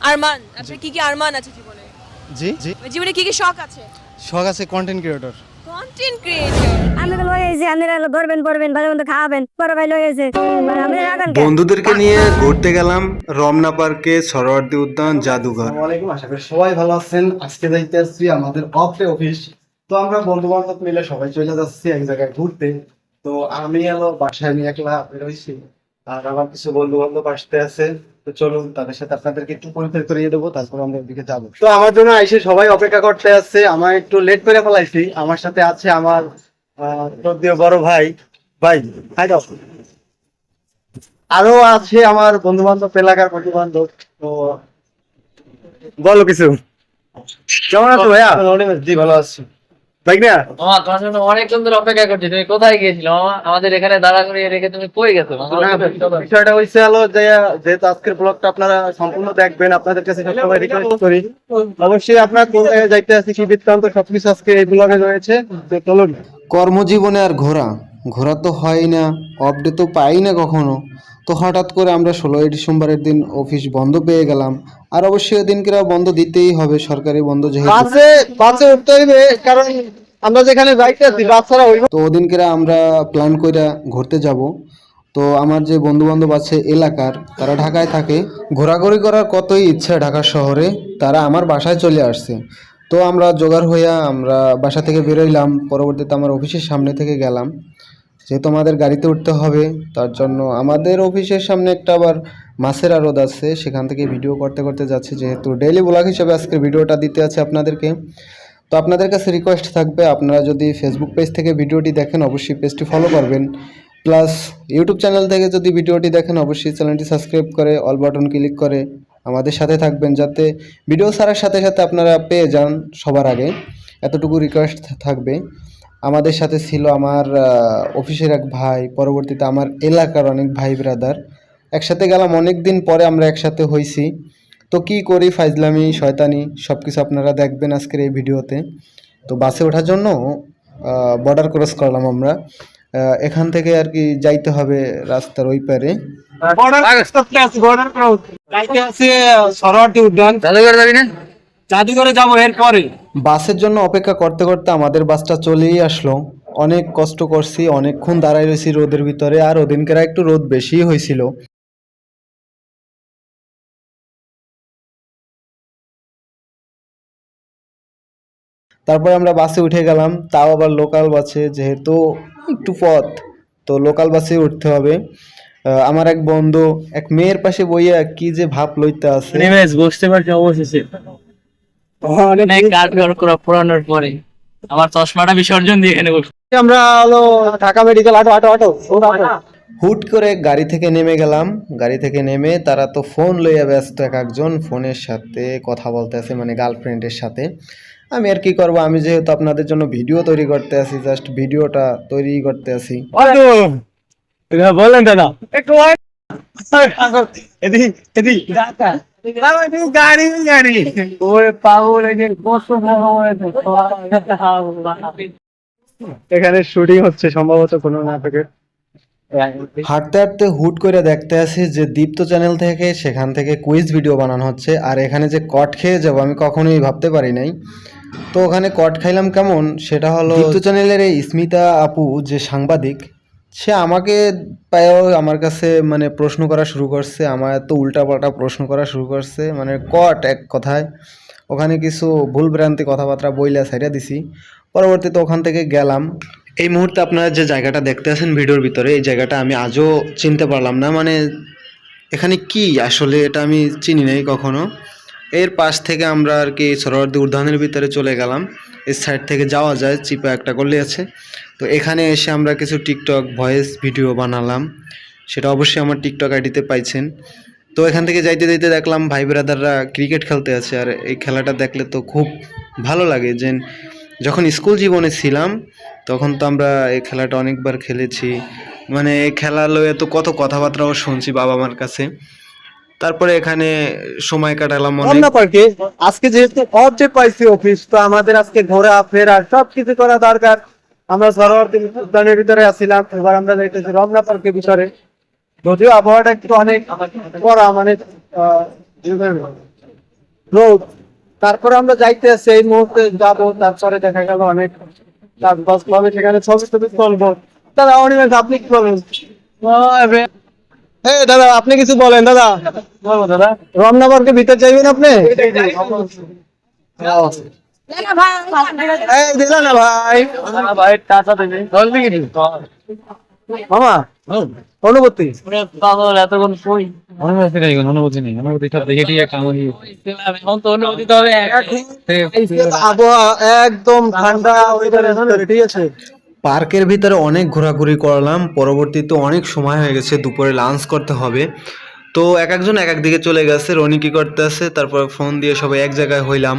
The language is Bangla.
আরমান আপনার কি কি আরমান আছে জীবনে? জি জি। জীবনে কি কি শখ আছে? শখ আছে কন্টেন্ট ক্রিয়েটর কন্টেন্ট ক্রিয়েটর আমি তো লয়ে এসেছি আপনারা ধরবেন পড়বেন ভালো মন্দ খাওয়াবেন বড় ভাই লয়ে এসে বন্ধুদেরকে নিয়ে ঘুরতে গেলাম রমনা পার্কে সরোয়ার্দী উদ্যান জাদুঘর। আসসালামু আলাইকুম আশা করি সবাই ভালো আছেন। আজকে যাইতে আসছি আমাদের অফ অফিস তো আমরা বন্ধু বান্ধব মিলে সবাই চলে যাচ্ছি এক জায়গায় ঘুরতে। তো আমি এলো বাসায় আমি একলা বেরোইছি আর আমার কিছু বন্ধু বান্ধব আসতে আছে, তো চলুন তাদের সাথে আপনাদেরকে একটু পরিচয় করিয়ে দেবো, তারপর আমরা ওদিকে যাব। তো আমার জন্য এসে সবাই অপেক্ষা করতে আছে, আমার একটু লেট করে ফেলাইছি, আমার সাথে আছে আমার শ্রদ্ধেয় বড় ভাই। ভাই হাই দাও। আরও আছে আমার বন্ধু বান্ধব এলাকার বন্ধু বান্ধব তো বলো কিছু। কেমন আছো ভাইয়া? জি, ভালো আছি। তাই না মামা তোমার জন্য অনেকক্ষণ ধরে অপেক্ষা করছি। তুমি কোথায় গিয়েছিলে মামা? আমাদের এখানে দাঁড়া করিয়ে রেখে তুমি কই গেছো? বিষয়টা হয়েছে হলো যে যেহেতু আজকের ব্লগটা আপনারা সম্পূর্ণ দেখবেন আপনাদের কাছে সবসময় রিকোয়েস্ট করি। অবশ্যই আপনার কোন জায়গায় যাইতে আছি কি বৃত্তান্ত সবকিছু আজকে এই ব্লগে রয়েছে। তো চলুন কর্মজীবনে আর ঘোরা। ঘোরা তো হয় না অপডে তো পাই না কখনো। তো হঠাৎ করে আমরা ষোলোই ডিসেম্বরের দিন অফিস বন্ধ পেয়ে গেলাম। আর অবশ্যই ওদিনকে বন্ধ দিতেই হবে সরকারি বন্ধ যেহেতু। বাসে বাসে উঠতে হইবে কারণ আমরা যেখানে যাইতে আছি বাস ছাড়া হইবে। তো ওদিনকে আমরা প্ল্যান করে ঘুরতে যাব। তো আমার যে বন্ধু বান্ধব আছে এলাকার তারা ঢাকায় থাকে। ঘোরাঘুরি করার কতই ইচ্ছা ঢাকা শহরে তারা আমার বাসায় চলে আসছে। তো আমরা জোগাড় হইয়া আমরা বাসা থেকে বেরোইলাম পরবর্তীতে আমার অফিসের সামনে থেকে গেলাম। যেহেতু আমাদের গাড়িতে উঠতে হবে, তার জন্য আমাদের অফিসের সামনে একটা আবার মাছের আড়ত আছে, সেখান থেকে ভিডিও করতে করতে যাচ্ছে, যেহেতু ডেইলি ব্লগ হিসেবে আজকে ভিডিওটা দিতে আছে আপনাদেরকে। তো আপনাদের কাছে রিকোয়েস্ট থাকবে, আপনারা যদি ফেসবুক পেজ থেকে ভিডিওটি দেখেন, অবশ্যই পেজটি ফলো করবেন। প্লাস ইউটিউব চ্যানেল থেকে যদি ভিডিওটি দেখেন, অবশ্যই চ্যানেলটি সাবস্ক্রাইব করে অল বাটন ক্লিক করে আমাদের সাথে থাকবেন, যাতে ভিডিও ছাড়ার সাথে সাথে আপনারা পেয়ে যান সবার আগে। এতটুকু রিকোয়েস্ট থাকবে। আমাদের সাথে ছিল আমার অফিসের এক ভাই পরবর্তীতে আমার এলাকার অনেক ভাই ব্রাদার একসাথে গেলাম অনেক দিন পরে আমরা একসাথে হইছি। তো কি করি ফাইজলামি শয়তানি সব কিছু আপনারা দেখবেন আজকের এই ভিডিওতে। তো বাসে ওঠার জন্য বর্ডার ক্রস করলাম আমরা। এখান থেকে আর কি যাইতে হবে রাস্তার ওই পারে। বর্ডার বর্ডার ক্রাউড যাইতে আছে সরোয়ার্দী উদ্যান। জাদুঘর যাবি না? জাদুঘরে যাব এরপরে। বাসের জন্য অপেক্ষা করতে করতে আমাদের বাসটা চলেই আসলো। অনেক কষ্ট করছি অনেকক্ষণ দাঁড়াই রয়েছি রোদের ভিতরে আর ওদিনকের একটু রোদ বেশি হয়েছিল। তারপরে আমরা বাসে উঠে গেলাম তাও আবার লোকাল বাসে যেহেতু একটু পথ তো লোকাল বাসে উঠতে হবে। আহ, আমার এক বন্ধু এক মেয়ের পাশে বইয়া কি যে ভাব লইতে আছে। বুঝতে পারছি অবশেষে। অনেক কাঠ করা পুরানোর পরে। আমার চশমাটা বিসর্জন দিয়ে এখানে আমরা হলো ঢাকা মেডিকেল আটো আটো আটো হুট করে গাড়ি থেকে নেমে গেলাম। গাড়ি থেকে নেমে তারা তো ফোন লইয়া ব্যস্ত এক একজন ফোনের সাথে কথা বলতে আছে মানে গার্লফ্রেন্ডের সাথে। আমি আর কি করব? আমি যেহেতু আপনাদের জন্য ভিডিও তৈরি করতে আছি জাস্ট ভিডিওটা তৈরি করতে আছি। বলেন দাদা গাড়ি গাড়ি ওরে পাগল কত এখানে শুটিং হচ্ছে সম্ভবত কোনো নাটকের। হাঁটতে হাঁটতে হুট করে দেখতে আসি যে দীপ্ত চ্যানেল থেকে সেখান থেকে কুইজ ভিডিও বানানো হচ্ছে আর এখানে যে কট খেয়ে যাব আমি কখনোই ভাবতে পারি নাই। তো ওখানে কট খাইলাম কেমন? সেটা হলো দীপ্ত চ্যানেলের এই স্মিতা আপু যে সাংবাদিক সে আমাকে পায়েও আমার কাছে মানে প্রশ্ন করা শুরু করছে, আমার এত উল্টাপাল্টা প্রশ্ন করা শুরু করছে মানে কট এক কথায়। ওখানে কিছু ভুল ভ্রান্তি কথাবার্তা বইলা সাইরা দিছি। পরবর্তীতে ওখান থেকে গেলাম। এই মুহূর্তে আপনারা যে জায়গাটা দেখতে আছেন ভিডিওর ভিতরে, এই জায়গাটা আমি আজও চিনতে পারলাম না। মানে এখানে কি আসলে এটা আমি চিনি নাই কখনো। এর পাশ থেকে আমরা আর কি সরোয়ার্দী উদ্যানের ভিতরে চলে গেলাম। এই সাইড থেকে যাওয়া যায়, চিপা একটা করলে আছে। তো এখানে এসে আমরা কিছু টিকটক ভয়েস ভিডিও বানালাম। সেটা অবশ্যই আমার টিকটক আইডিতে পাইছেন। তো এখান থেকে যাইতে যাইতে দেখলাম ভাই ব্রাদাররা ক্রিকেট খেলতে আছে। আর এই খেলাটা দেখলে তো খুব ভালো লাগে যে যখন স্কুল জীবনে ছিলাম, তখন তো আমরা এই খেলাটা অনেকবার খেলেছি। মানে এই খেলা লয়ে তো কত কথাবার্তাও শুনছি বাবা মার কাছে। তারপরে এখানে সময় কাটালাম অনেক। পার্কে। আজকে যেহেতু অবজেক্ট পাইছি অফিস তো আমাদের আজকে ঘোরা ফেরা সব কিছু করা দরকার। আমরা সরোয়ার্দী উদ্যানের ভিতরে আসছিলাম এবার আমরা যাইতেছি রমনা পার্কের ভিতরে। যদিও আবহাওয়াটা একটু অনেক কড়া মানে আহ, রোদ। তারপরে আমরা যাইতে এই মুহূর্তে যাব তারপরে দেখা গেল অনেক চাষবাস হবে সেখানে ছবি টবি চলবো অনিমেষ আপনি কি বলেন এই দাদা আপনি কিছু বলেন দাদা। বলব দাদা। রমনাবারকে ভিতর যাইবেন আপনি? না ভাই। ভাই টাকা মামা অনুভূতি? এতক্ষণ কই? অনুভূতি নেই অনুভূতি নেই। অনুভূতি সব দেখে ঠিক একটা আমি তো হবে। আবহাওয়া একদম ঠান্ডা ঠিক আছে? পার্কের ভিতরে অনেক ঘোরাঘুরি করলাম, পরবর্তীতে অনেক সময় হয়ে গেছে, দুপুরে লাঞ্চ করতে হবে। তো এক একজন এক এক দিকে চলে গেছে, রনি কি করতে আছে তারপর ফোন দিয়ে সবাই এক জায়গায় হইলাম।